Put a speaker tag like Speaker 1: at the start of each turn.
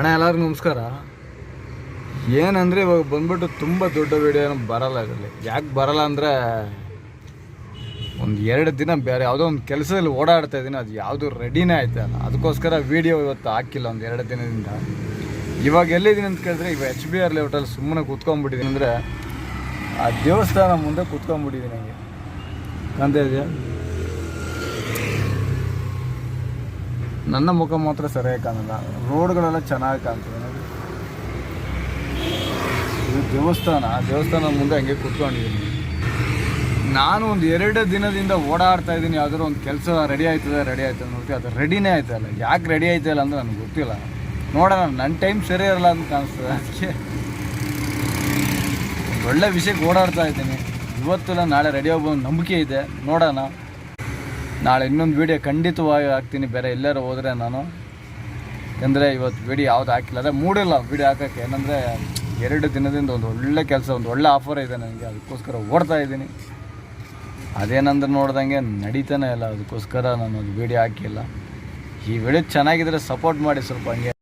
Speaker 1: ಅಣ್ಣ, ಎಲ್ಲರಿಗೂ ನಮಸ್ಕಾರ. ಏನಂದರೆ ಇವಾಗ ಬಂದ್ಬಿಟ್ಟು ತುಂಬ ದೊಡ್ಡ ವೀಡಿಯೋ ಏನೋ ಬರಲ್ಲ ಅದರಲ್ಲಿ ಯಾಕೆ ಬರಲ್ಲ ಅಂದರೆ ಒಂದು ಎರಡು ದಿನ ಬೇರೆ ಯಾವುದೋ ಒಂದು ಕೆಲಸದಲ್ಲಿ ಓಡಾಡ್ತಾ ಇದ್ದೀನಿ ಅದು ಯಾವುದು ರೆಡಿನೇ ಆಯ್ತಲ್ಲ ಅದಕ್ಕೋಸ್ಕರ ವಿಡಿಯೋ ಇವತ್ತು ಹಾಕಿಲ್ಲ ಒಂದು ಎರಡು ದಿನದಿಂದ. ಇವಾಗ ಎಲ್ಲಿದ್ದೀನಿ ಅಂತ ಕೇಳಿದ್ರೆ ಈಗ ಎಚ್ ಬಿ ಆರ್ ಲೆವೆಟಲ್ಲಿ ಸುಮ್ಮನೆ ಕೂತ್ಕೊಂಡ್ಬಿಟ್ಟಿದ್ದೀನಿ ಅಂದರೆ ಆ ದೇವಸ್ಥಾನ ಮುಂದೆ ಕೂತ್ಕೊಂಡ್ಬಿಟ್ಟಿದ್ದೀನಿ ನನಗೆ ಕಾಣ್ತಾ ಇದೆಯಾ? ನನ್ನ ಮುಖ ಮಾತ್ರ ಸರಿಯಾಗಿ ಕಾಣಲ್ಲ. ರೋಡ್ಗಳೆಲ್ಲ ಚೆನ್ನಾಗಿ ಕಾಣ್ತದೆ. ಇದು ದೇವಸ್ಥಾನ. ದೇವಸ್ಥಾನ ಮುಂದೆ ಹಂಗೆ ಕೂತ್ಕೊಂಡಿದ್ದೀನಿ. ನಾನು ಒಂದು ಎರಡು ದಿನದಿಂದ ಓಡಾಡ್ತಾ ಇದ್ದೀನಿ. ಯಾವ್ದಾದ್ರು ಒಂದು ಕೆಲಸ ರೆಡಿ ಆಯ್ತದೆ ರೆಡಿ ಆಯ್ತದೆ ನೋಡ್ತೀವಿ. ಅದು ರೆಡಿನೇ ಆಯ್ತಲ್ಲ ಯಾಕೆ ರೆಡಿ ಆಯ್ತಲ್ಲ ಅಂದ್ರೆ ನನಗೆ ಗೊತ್ತಿಲ್ಲ. ನೋಡೋಣ, ನನ್ನ ಟೈಮ್ ಸರಿ ಇರಲ್ಲ ಅಂತ ಕಾಣಿಸ್ತದೆ. ಅದಕ್ಕೆ ಒಳ್ಳೆ ವಿಷಯಕ್ಕೆ ಓಡಾಡ್ತಾ ಇದ್ದೀನಿ. ಇವತ್ತಿಲ್ಲ ನಾಳೆ ರೆಡಿ ಆಗೋ ನಂಬಿಕೆ ಇದೆ. ನೋಡೋಣ. ನಾಳೆ ಇನ್ನೊಂದು ವೀಡಿಯೋ ಖಂಡಿತವಾಗಿ ಹಾಕ್ತೀನಿ. ಬೇರೆ ಎಲ್ಲರೂ ಹೋದರೆ ನಾನು. ಯಾಕಂದರೆ ಇವತ್ತು ವೀಡಿಯೋ ಯಾವುದು ಹಾಕಿಲ್ಲ. ಅದೇ ಮೂಡಿಲ್ಲ ವೀಡಿಯೋ ಹಾಕೋಕ್ಕೆ. ಏನಂದರೆ ಎರಡು ದಿನದಿಂದ ಒಂದು ಒಳ್ಳೆ ಕೆಲಸ, ಒಂದು ಒಳ್ಳೆ ಆಫರ್ ಇದೆ ನನಗೆ. ಅದಕ್ಕೋಸ್ಕರ ಓಡ್ತಾ ಇದ್ದೀನಿ. ಅದೇನಂದ್ರೆ ನೋಡ್ದಂಗೆ ನಡೀತಾನೆ ಇಲ್ಲ. ಅದಕ್ಕೋಸ್ಕರ ನಾನು ಅದು ವೀಡಿಯೋ ಹಾಕಿಲ್ಲ. ಈ ವಿಡಿಯೋ ಚೆನ್ನಾಗಿದ್ರೆ ಸಪೋರ್ಟ್ ಮಾಡಿ ಸ್ವಲ್ಪ ಹಂಗೆ.